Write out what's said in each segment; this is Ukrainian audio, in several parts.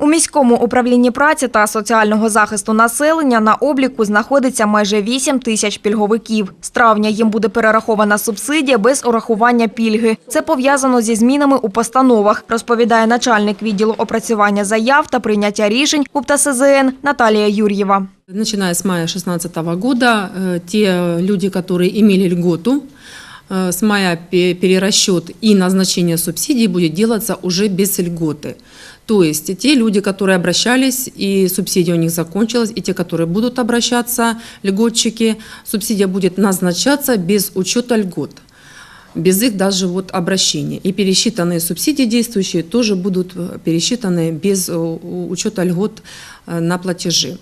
У міському управлінні праці та соціального захисту населення на обліку знаходиться майже 8 тисяч пільговиків. З травня їм буде перерахована субсидія без урахування пільги. Це пов'язано зі змінами у постановах, розповідає начальник відділу опрацювання заяв та прийняття рішень УПТА-СЗН Наталія Юр'єва. Начиная с мая 2016 года, э, те люди, которые имели льготу, э, с мая пе- перерасчет и назначение субсидий будет делаться уже без льготы. То есть те люди, которые обращались, и субсидия у них закончилась, и те, которые будут обращаться, льготчики, субсидия будет назначаться без учета льгот без их даже вот обращения. И пересчитанные субсидии действующие тоже будут э, пересчитаны без э, учета льгот э, на платежи.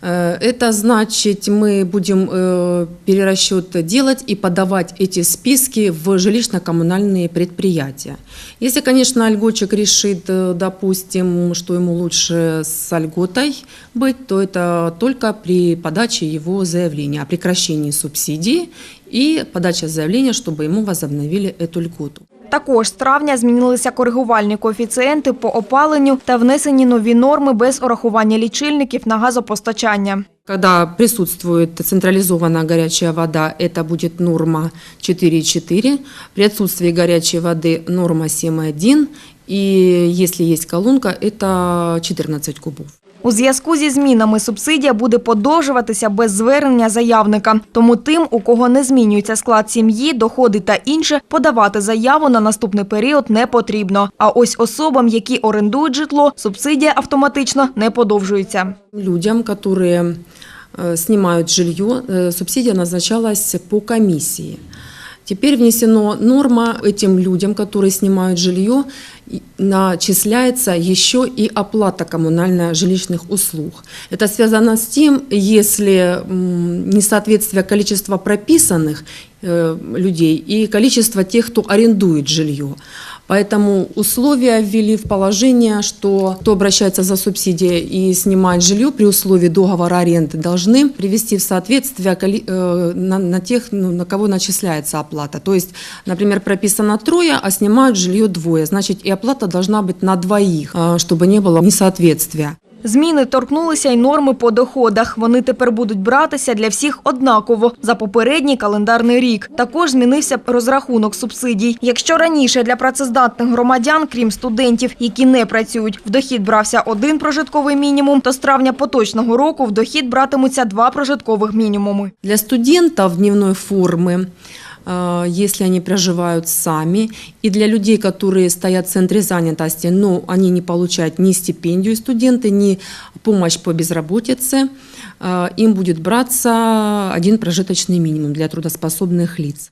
Э, Это значит, мы будем э, перерасчет делать и подавать эти списки в жилищно-коммунальные предприятия. Если, конечно, льготчик решит, э, допустим, что ему лучше с льготой быть, то это только при подаче его заявления о прекращении субсидии и подача заявления, чтобы ему возобновили эту льготу. Також з травня змінилися коригувальні коефіцієнти по опаленню та внесені нові норми без урахування лічильників на газопостачання. Когда присутствует централизованная горячая вода, это будет норма 4,4. При отсутствии горячей воды норма 7,1. И если есть колонка, это 14 кубов. У зв'язку зі змінами субсидія буде подовжуватися без звернення заявника. Тому тим, у кого не змінюється склад сім'ї, доходи та інше, подавати заяву на наступний період не потрібно. А ось особам, які орендують житло, субсидія автоматично не подовжується. Людям, которые э, снимают жилье, э, субсидия назначалась по комиссии. Теперь внесена норма этим людям, которые снимают жилье, начисляется еще и оплата коммунальная жилищных услуг. Это связано с тем, если несоответствие количества прописанных э, людей и количества тех, кто арендует жилье. Поэтому условия ввели в положение, что кто обращается за субсидией и снимает жилье при условии договора аренды, должны привести в соответствие коли- э, на, на тех, ну, на кого начисляется оплата. То есть, например, прописано трое, а снимают жилье двое. Значит, и оплата должна быть на двоих, э, чтобы не было несоответствия. Зміни торкнулися й норми по доходах. Вони тепер будуть братися для всіх однаково за попередній календарний рік. Також змінився розрахунок субсидій. Якщо раніше для працездатних громадян, крім студентів, які не працюють, в дохід брався один прожитковий мінімум, то з травня поточного року в дохід братимуться два прожиткових мінімуми. Для студентов дневной формы, э, если они проживают сами, и для людей, которые стоят в центре занятости, но они не получают ни стипендию студенты, ни помощь по безработице, э, им будет браться один прожиточный минимум для трудоспособных лиц.